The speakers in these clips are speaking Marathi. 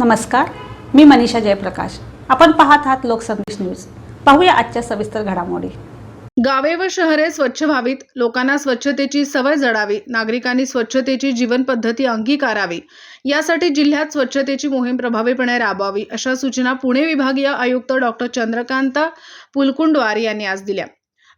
नमस्कार मी मनीषा जयप्रकाश. आपण पाहत आहात लोकसंदेश न्यूज. पाहूया आजच्या सविस्तर घडामोडी. गावे व शहरे स्वच्छ व्हावीत लोकांना स्वच्छतेची सवय जडावी नागरिकांनी स्वच्छतेची जीवनपद्धती अंगीकारावी यासाठी जिल्ह्यात स्वच्छतेची मोहीम प्रभावीपणे राबवावी अशा सूचना पुणे विभागीय आयुक्त डॉक्टर चंद्रकांत पुलकुंडवार यांनी आज दिल्या.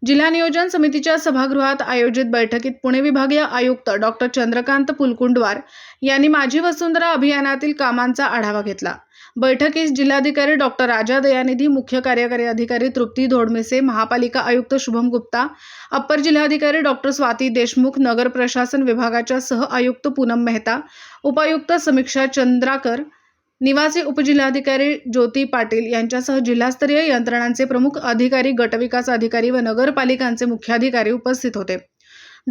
जिल्हा नियोजन समितीच्या सभागृहात आयोजित बैठकीत पुणे विभागीय आयुक्त डॉक्टर चंद्रकांत पुलकुंडवार यांनी माझी वसुंधरा अभियानातील कामांचा आढावा घेतला. बैठकीस जिल्हाधिकारी डॉक्टर राजा दयानिधी मुख्य कार्यकारी अधिकारी तृप्ती धोडमेसे महापालिका आयुक्त शुभम गुप्ता अप्पर जिल्हाधिकारी डॉक्टर स्वाती देशमुख नगर प्रशासन विभागाच्या सह आयुक्त पूनम मेहता उपायुक्त समीक्षा चंद्राकर निवासी उपजिल्हाधिकारी ज्योती पाटील यांच्यासह जिल्हास्तरीय यंत्रणांचे प्रमुख अधिकारी गटविकास अधिकारी व नगरपालिकांचे मुख्याधिकारी उपस्थित होते.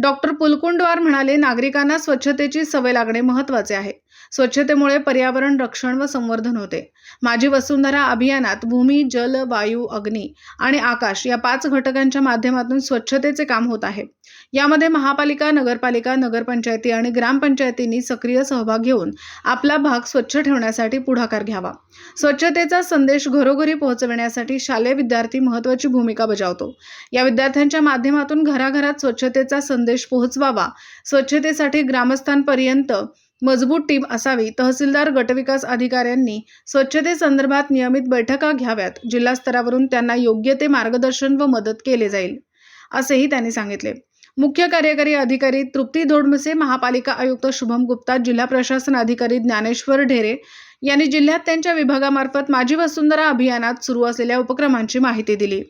डॉक्टर पुलकुंडवार म्हणाले नागरिकांना स्वच्छतेची सवय लागणे महत्त्वाचे आहे. स्वच्छतेमुळे पर्यावरण रक्षण व संवर्धन होते. माझी वसुंधरा अभियानात भूमी जल वायू अग्नी आणि आकाश या पाच घटकांच्या माध्यमातून स्वच्छतेचे काम होत आहे. यामध्ये महापालिका नगरपालिका नगरपंचायती आणि ग्रामपंचायतींनी सक्रिय सहभाग घेऊन आपला भाग स्वच्छ ठेवण्यासाठी पुढाकार घ्यावा. स्वच्छतेचा संदेश घरोघरी पोहोचविण्यासाठी शालेय विद्यार्थी महत्त्वाची भूमिका बजावतो. या विद्यार्थ्यांच्या माध्यमातून घराघरात स्वच्छतेचा संदेश पोहोचवावा. स्वच्छतेसाठी ग्रामस्थांपर्यंत मजबूत टीम असावी. तहसीलदार गटविकास अधिकाऱ्यांनी स्वच्छतेसंदर्भात नियमित बैठका घ्याव्यात. जिल्हा स्तरावरून त्यांना योग्य ते मार्गदर्शन व मदत केले जाईल असेही त्यांनी सांगितले. मुख्य कार्यकारी अधिकारी तृप्ती धोडमसे महापालिका आयुक्त शुभम गुप्ता जिल्हा प्रशासन अधिकारी ज्ञानेश्वर ढेरे यांनी जिल्ह्यात त्यांच्या विभागामार्फत माझी वसुंधरा अभियानात सुरू असलेल्या उपक्रमांची माहिती दिली.